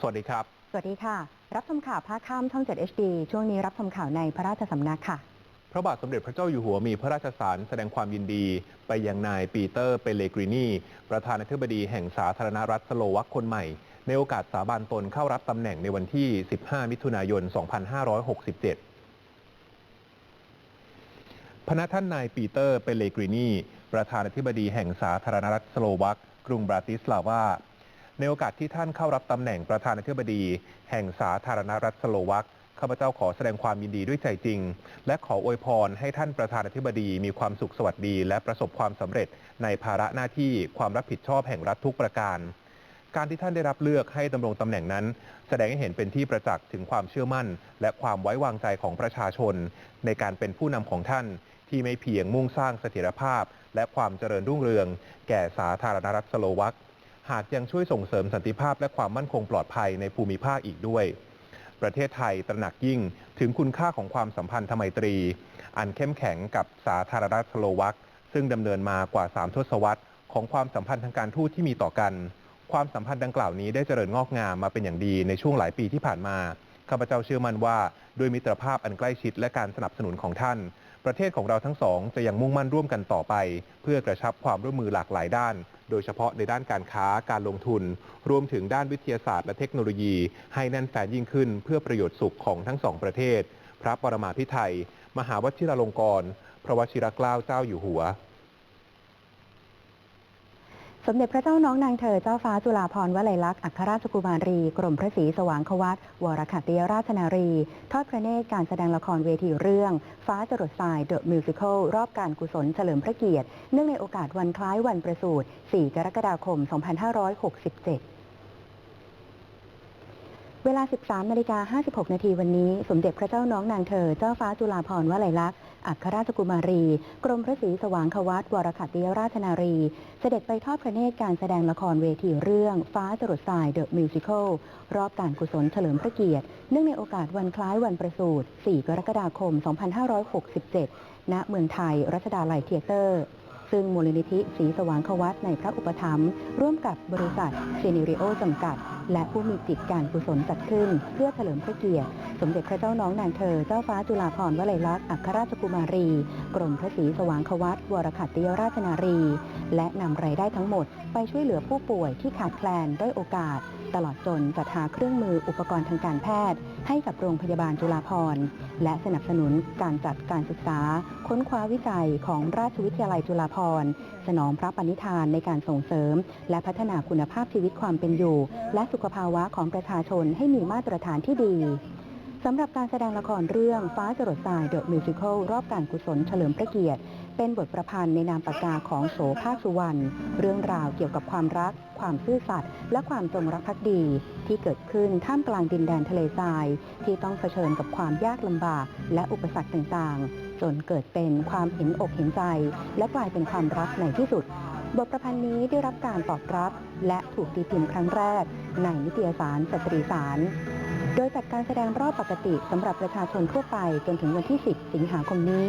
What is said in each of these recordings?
สวัสดีครับ สวัสดีค่ะ รับชมข่าวภาคค่ำช่อง 7 HD ช่วงนี้รับชมข่าวในพระราชสำนักค่ะ พระบาทสมเด็จพระเจ้าอยู่หัวมีพระราชสารแสดงความยินดี ไปยังนายปีเตอร์เปเลกรินีประธานาธิบดีแห่งสาธารณรัฐสโลวักคนใหม่ ในโอกาสสาบานตนเข้ารับตำแหน่งในวันที่ 15 มิถุนายน 2567พระท่านนายปีเตอร์ เปเลกรินี ประธานาธิบดีแห่งสาธารณรัฐสโลวักกรุงบราติสลาวา ในโอกาสที่ท่านเข้ารับตำแหน่งประธานาธิบดี แห่งสาธารณรัฐสโลวักข้าพเจ้าขอแสดงความยินดีด้วยใจจริง และขออวยพรให้ท่านประธานาธิบดีมีความสุขสวัสดี และประสบความสำเร็จในภาระหน้าที่ความรับผิดชอบแห่งรัฐทุกประการ การที่ท่านได้รับเลือกให้ดำรงตำแหน่งนั้น แสดงให้เห็นเป็นที่ประจักษ์ถึงความเชื่อมั่น และความไว้วางใจของประชาชน ในการเป็นผู้นำของท่านที่ไม่เพียงมุ่งสร้างเสถียรภาพ และความเจริญรุ่งเรือง แก่สาธารณรัฐสโลวัก หากยังช่วยส่งเสริมสันติภาพและความมั่นคงปลอดภัยในภูมิภาคอีกด้วย ประเทศไทยตระหนักยิ่งถึงคุณค่าของความสัมพันธไมตรี อันเข้มแข็งกับสาธารณรัฐสโลวักซึ่งดำเนินมากว่า 3 ทศวรรษของความสัมพันธ์ทางการทูตที่มีต่อกัน ความสัมพันธ์ดังกล่าวนี้ได้เจริญงอกงามมาเป็นอย่างดีในช่วงหลายปีที่ผ่านมา ข้าพเจ้าเชื่อมั่นว่าด้วยมิตรภาพอันใกล้ชิดและการสนับสนุนของท่าน ประเทศของเราทั้งสองจะยังมุ่งมั่นร่วมกันต่อไป เพื่อกระชับความร่วมมือหลากหลายด้าน โดยเฉพาะในด้านการค้าการลงทุน รวมถึงด้านวิทยาศาสตร์และเทคโนโลยี ให้แน่นแฟนยิ่งขึ้น เพื่อประโยชน์สุขของทั้งสองประเทศ พระปรมาภิไธยมหาวชิราลงกรณ์พระวชิรเกล้าเจ้าอยู่หัว สมเด็จพระเจ้าน้องนางเธอเจ้าฟ้าจุฬาภรณ์วลัยลักษณ์อัครราชกุมารี กรมพระศรีสว่างควัตวรขัตติยราชนารี ทอดพระเนตรการแสดงละครเวทีเรื่อง ฟ้าจรดทรายเดอะมิวสิควลรอบการกุศลเฉลิมพระเกียรติ เนื่องในโอกาสวันคล้ายวันประสูติ 4 กรกฎาคม 2567เวลา 13 นาฬิกา 56 นาทีวันนี้ สมเด็จพระเจ้าน้องนางเธอ เจ้าฟ้าจุฬาภรณ์วลัยลักษณ์ อัครราชกุมารี กรมพระศรีสว่างควัตวรขัตติยราชนารี เสด็จไปทอดพระเนตรการแสดงละครเวทีเรื่อง ฟ้าจรดทรายเดอะมิวสิควลรอบการกุศลเฉลิมพระเกียรติ เนื่องในโอกาสวันคล้ายวันประสูติ 4 กรกฎาคม 2567 ณ เมืองไทย รัชดาลัยเทียเตอร์ ซึ่งมูลนิธิสีสว่างควัตในพระอุปถัมภ์ร่วมกับบริษัทเซนิริโอจำกัด และผู้มีจิตการกุศลจัดขึ้น เพื่อเฉลิมพระเกียรติ สมเด็จพระเจ้าน้องนางเธอเจ้าฟ้าจุฬาภรณ์วลัยลักษณ์อัครราชกุมารี กรมพระศรีสว่างควัตวรขัตติยราชนารี และนำรายได้ทั้งหมด ไปช่วยเหลือผู้ป่วยที่ขาดแคลนด้อยโอกาส ตลอดจนจัดหาเครื่องมืออุปกรณ์ทางการแพทย์ ให้กับโรงพยาบาลจุฬาภรณ์และสนับสนุนการจัดการศึกษา ค้นคว้าวิจัยของราชวิทยาลัยจุฬาภรณ์สนองพระปณิธานในการส่งเสริม และพัฒนาคุณภาพชีวิตความเป็นอยู่ และสุขภาวะของประชาชนให้มีมาตรฐานที่ดี สำหรับการแสดงละครเรื่องฟ้าจรดทรายเดอะมิวสิควลรอบการกุศลเฉลิมพระเกียรติ เป็นบทประพันธ์ในนามปากกาของโสภาคสุวรรณ เรื่องราวเกี่ยวกับความรัก ความซื่อสัตย์และความจงรักภักดี ที่เกิดขึ้นท่ามกลางดินแดนทะเลทราย ที่ต้องเผชิญกับความยากลำบากและอุปสรรคต่างๆ จนเกิดเป็นความเห็นอกเห็นใจ และกลายเป็นความรักในที่สุดบทประพันธ์นี้ได้รับการตอบรับ และถูกตีพิมพ์ครั้งแรก ในนิตยสารสตรีสาร โดยจัดการแสดงรอบปกติสำหรับประชาชนทั่วไปจนถึงวันที่ 10 สิงหาคมนี้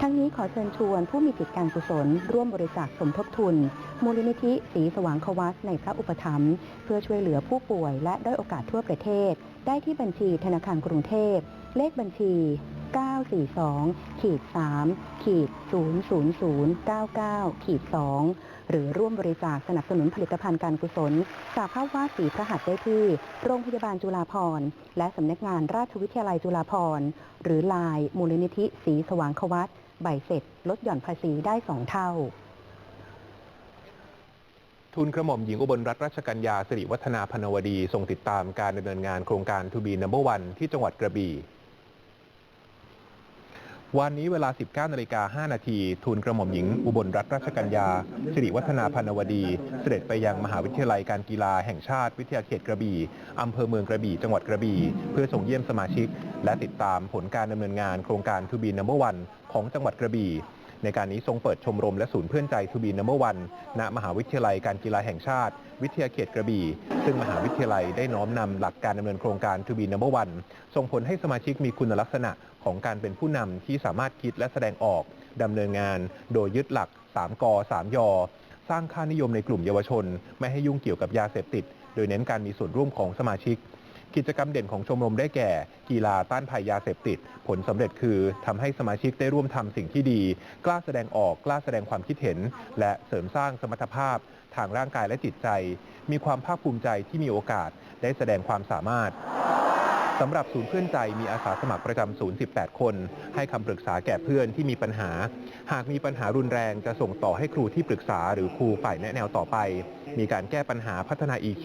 ทั้งนี้ขอเชิญชวนผู้มีจิตการกุศล ร่วมบริจาคสมทบทุน มูลนิธิสีสว่างควัตในพระอุปถัมภ์เพื่อช่วยเหลือผู้ป่วยและด้อยโอกาสทั่วประเทศ ได้ที่บัญชีธนาคารกรุงเทพ เลขบัญชี 942ขีด3ขีด00099ขีด2หรือร่วมบริจาคสนับสนุนผลิตภัณฑ์การกุศลสาภาพวาดสีพระหัตถ์ได้ที่ โรงพยาบาลจุฬาภรณ์ และสำนักงานราชวิทยาลัยจุฬาภรณ์ หรือลายมูลนิธิสีสว่างควัตใบเสร็จ ลดหย่อนภาษีได้2เท่าทุนกระหม่อมหญิงอุบลรัตนราชกัญญาสิริวัฒนาพนวดีทรงติดตามการดำเนินงานโครงการทูบีนัมเบอร์วันที่จังหวัดกระบี่ วันนี้เวลา 19นาฬิกา5นาทีทูลกระหม่อมหญิง อุบลรัตนราชกัญญาสิริวัฒนาพนวดี เสด็จไปยังมหาวิทยาลัยการกีฬาแห่งชาติวิทยาเขตกระบี่อำเภอเมืองกระบี่จังหวัดกระบี่เพื่อส่งเยี่ยมสมาชิก และติดตามผลการดำเนินงานโครงการทูบีนัมเบอร์วันของจังหวัดกระบี่ในการนี้ทรงเปิดชมรมและศูนย์เพื่อนใจทูบีนัมเบอร์วันณมหาวิทยาลัยการกีฬาแห่งชาติ วิทยาเขตกระบี่ ซึ่งมหาวิทยาลัยได้น้อมนำหลักการดำเนินโครงการทูบีนัมเบอร์วันส่งผลให้สมาชิกมีคุณลักษณะ ของการเป็นผู้นำที่สามารถคิดและแสดงออกดำเนินงาน โดยยึดหลัก 3ก3ยสร้างค่านิยมในกลุ่มเยาวชน ไม่ให้ยุ่งเกี่ยวกับยาเสพติด โดยเน้นการมีส่วนร่วมของสมาชิก กิจกรรมเด่นของชมรมได้แก่ กีฬาต้านภัยยาเสพติด ผลสำเร็จคือทำให้สมาชิกได้ร่วมทำสิ่งที่ดี กล้าแสดงออกกล้าแสดงความคิดเห็น และเสริมสร้างสมรรถภาพ ทางร่างกายและจิตใจ มีความภาคภูมิใจที่มีโอกาสได้แสดงความสามารถ สำหรับศูนย์เพื่อนใจมีอาสาสมัครประจำศูนย์ 18 คน ให้คำปรึกษาแก่เพื่อนที่มีปัญหา หากมีปัญหารุนแรงจะส่งต่อให้ครูที่ปรึกษาหรือครูฝ่ายแนะแนวต่อไป มีการแก้ปัญหาพัฒนา EQ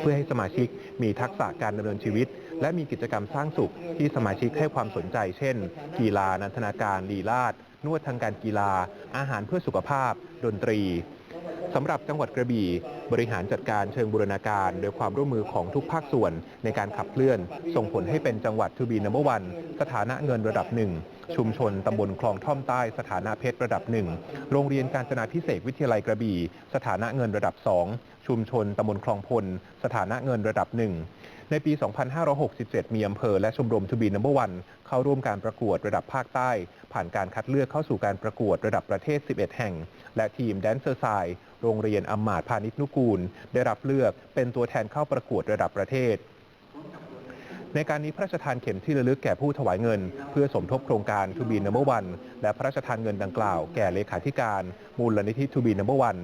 เพื่อให้สมาชิกมีทักษะการดำเนินชีวิต และมีกิจกรรมสร้างสุขที่สมาชิกให้ความสนใจ เช่น กีฬานันทนาการลีลาดนวดทางการกีฬา อาหารเพื่อสุขภาพ ดนตรี สำหรับจังหวัดกระบี่ บริหารจัดการเชิงบูรณาการ โดยความร่วมมือของทุกภาคส่วนในการขับเคลื่อน ส่งผลให้เป็นจังหวัดทูบีนัมเบอร์วันสถานะเงินระดับหนึ่งชุมชนตำบลคลองท่อมใต้สถานะเพชรระดับหนึ่งโรงเรียนการจนาพิเศษวิทยาลัยกระบี่ สถานะเงินระดับสองชุมชนตำบลคลองพล สถานะเงินระดับหนึ่ง ในปี 2567 มีอำเภอและชมรมทูบีนัมเบอร์วันเข้าร่วมการประกวดระดับภาคใต้ ผ่านการคัดเลือกเข้าสู่การประกวดระดับประเทศ 11 แห่ง และทีมแดนเซอร์ไซด์โรงเรียนอมาตพาณิชนุกูล ได้รับเลือกเป็นตัวแทนเข้าประกวดระดับประเทศในการนี้พระราชทานเข็มที่ระลึกแก่ผู้ถวายเงิน เพื่อสมทบโครงการทูบีนัมเบอร์วันและพระราชทานเงินดังกล่าวแก่เลขาธิการ มูลนิธิทูบีนัมเบอร์วัน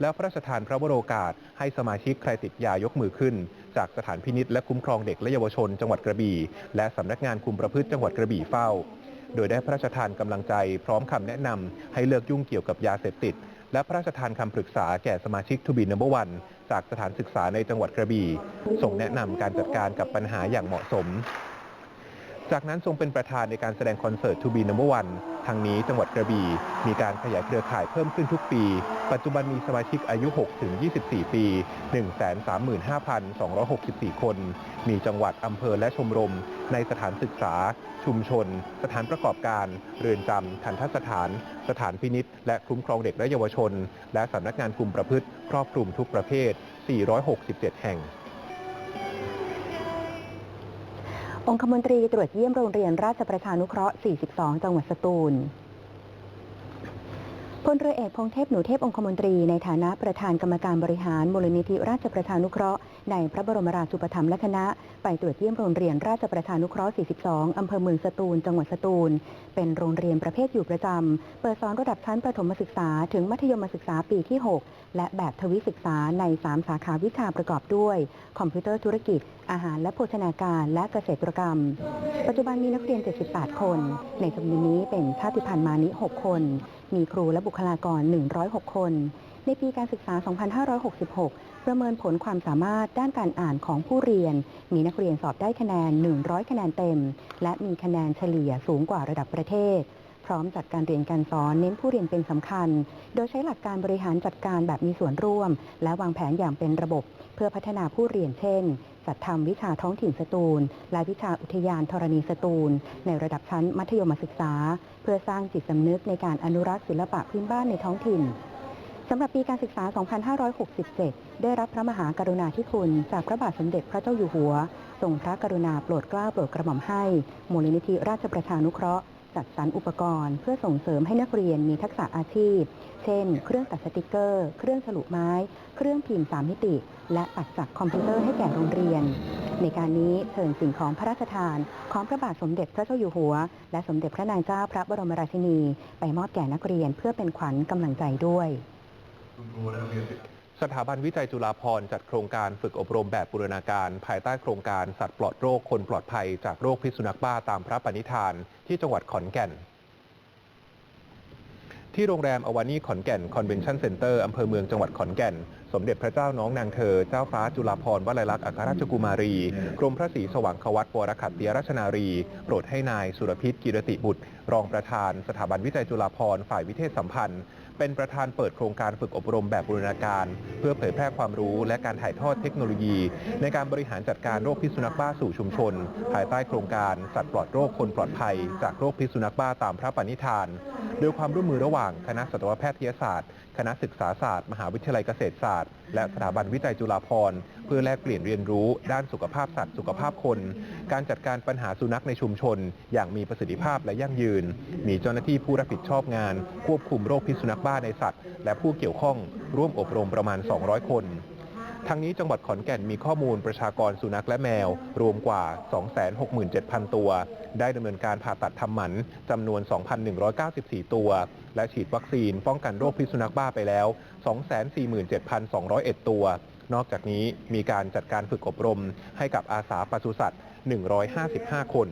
แล้วพระราชทานพระวโรกาส ให้สมาชิกใครติดยายกมือขึ้น จากสถานพินิษและคุ้มครองเด็กและเยาวชน จังหวัดกระบี่ และสำนักงานคุมประพฤติจังหวัดกระบี่เฝ้า โดยได้พระราชทานกำลังใจ พร้อมคำแนะนำให้เลิกยุ่งเกี่ยวกับยาเสพติด และพระราชทานคำปรึกษาแก่สมาชิกทูบีนัมเบอร์วันจากสถานศึกษาในจังหวัดกระบี่ส่งแนะนำการจัดการกับปัญหาอย่างเหมาะสม จากนั้นทรงเป็นประธานในการแสดงคอนเสิร์ต To Be Number One ทางนี้จังหวัดกระบี่มีการขยายเครือข่ายเพิ่มขึ้นทุกปี ปัจจุบันมีสมาชิกอายุ 6 ถึง 24 ปี 135,264 คน มีจังหวัดอำเภอและชมรม ในสถานศึกษา ชุมชน สถานประกอบการ เรือนจำทันทสถาน สถานพินิษและคุ้มครองเด็กและเยาวชน และสำนักงานคุมประพฤติครอบคลุมทุกประเภท 467 แห่ง องคมนตรีตรวจเยี่ยมโรงเรียนราชประชานุเคราะห์ 42 จังหวัดสตูลพลเรือเอกพงเทพหนูเทพองคมนตรีในฐานะประธานกรรมการบริหารมูลนิธิราชประชานุเคราะห์ ในพระบรมราชูปถัมภ์และคณะ ไปตรวจเยี่ยมโรงเรียนราชประชานุเคราะห์ 42 อำเภอเมืองสตูล จังหวัดสตูล เป็นโรงเรียนประเภทอยู่ประจำ เปิดสอนระดับชั้นประถมศึกษา ถึงมัธยมศึกษาปีที่ 6 และแบบทวิศึกษาใน 3 สาขาวิชาประกอบด้วย คอมพิวเตอร์ธุรกิจ อาหารและโภชนาการและเกษตรกรรม ปัจจุบันมีนักเรียน 78 คน ในจำนวนนี้เป็นชาติพันธุ์มานิ 6 คน มีครูและบุคลากร 106 คนในปีการศึกษา 2566 ประเมินผลความสามารถด้านการอ่านของผู้เรียน มีนักเรียนสอบได้คะแนน 100 คะแนนเต็ม และมีคะแนนเฉลี่ยสูงกว่าระดับประเทศ พร้อมจัดการเรียนการสอนเน้นผู้เรียนเป็นสำคัญ โดยใช้หลักการบริหารจัดการแบบมีส่วนร่วม และวางแผนอย่างเป็นระบบ เพื่อพัฒนาผู้เรียนเช่นจัดทำวิชาท้องถิ่นสตูล และวิชาอุทยานธรณีสตูล ในระดับชั้นมัธยมศึกษา เพื่อสร้างจิตสำนึกในการอนุรักษ์ศิลปะพื้นบ้านในท้องถิ่น สำหรับปีการศึกษา 2567 ได้รับพระมหากรุณาธิคุณ จากพระบาทสมเด็จพระเจ้าอยู่หัว ทรงพระกรุณาโปรดเกล้าโปรดกระหม่อมให้ มูลนิธิราชประชานุเคราะห์ จัดสรรอุปกรณ์ เพื่อส่งเสริมให้นักเรียนมีทักษะอาชีพ เช่น เครื่องตัดสติกเกอร์ เครื่องฉลุไม้ เครื่องพิมพ์สามมิติ และตัดจากคอมพิวเตอร์ให้แก่โรงเรียน ในการนี้เชิญสิ่งของพระราชทาน ของพระบาทสมเด็จพระเจ้าอยู่หัว และสมเด็จพระนางเจ้าพระบรมราชินี ไปมอบแก่นักเรียนเพื่อเป็นขวัญกำลังใจด้วย สถาบันวิจัยจุฬาภรณ์จัดโครงการฝึกอบรมแบบบูรณาการ ภายใต้โครงการสัตว์ปลอดโรคคนปลอดภัยจากโรคพิษสุนัขบ้าตามพระปณิธาน ที่จังหวัดขอนแก่น ที่โรงแรมอวานีขอนแก่นคอนเวนชั่นเซ็นเตอร์อำเภอเมืองจังหวัดขอนแก่น สมเด็จพระเจ้าน้องนางเธอ เจ้าฟ้าจุฬาภรณ์วลัยลักษณ์อัครราชกุมารี กรมพระศรีสว่างควัตวรขัตติยราชนารี โปรดให้นายสุรพิษกิรติบุตร รองประธานสถาบันวิจัยจุฬาภรณ์ฝ่ายวิเทศสัมพันธ์ เป็นประธานเปิดโครงการฝึกอบรมแบบบูรณาการ เพื่อเผยแพร่ความรู้และการถ่ายทอดเทคโนโลยี ในการบริหารจัดการโรคพิษสุนัขบ้าสู่ชุมชน ภายใต้โครงการสัตว์ปลอดโรคคนปลอดภัย จากโรคพิษสุนัขบ้าตามพระปณิธานโดยความร่วมมือระหว่างคณะสัตวแพทยศาสตร์ คณะศึกษาศาสตร์ มหาวิทยาลัยเกษตรศาสตร์ และสถาบันวิจัยจุฬาภรณ์เพื่อแลกเปลี่ยนเรียนรู้ ด้านสุขภาพสัตว์ สุขภาพคน การจัดการปัญหาสุนัขในชุมชน อย่างมีประสิทธิภาพและยั่งยืน มีเจ้าหน้าที่ผู้รับผิดชอบงาน ควบคุมโรคพิษสุนัขบ้าในสัตว์ และผู้เกี่ยวข้องร่วมอบรมประมาณ 200 คน ทั้งนี้จังหวัดขอนแก่นมีข้อมูลประชากรสุนัขและแมว รวมกว่า 267,000 ตัว ได้ดำเนินการผ่าตัดทำหมันจำนวน 2,194 ตัว และฉีดวัคซีนป้องกันโรคพิษสุนัขบ้าไปแล้ว 247,201 ตัว นอกจากนี้มีการจัดการฝึกอบรมให้กับอาสาปศุสัตว์ 155 คน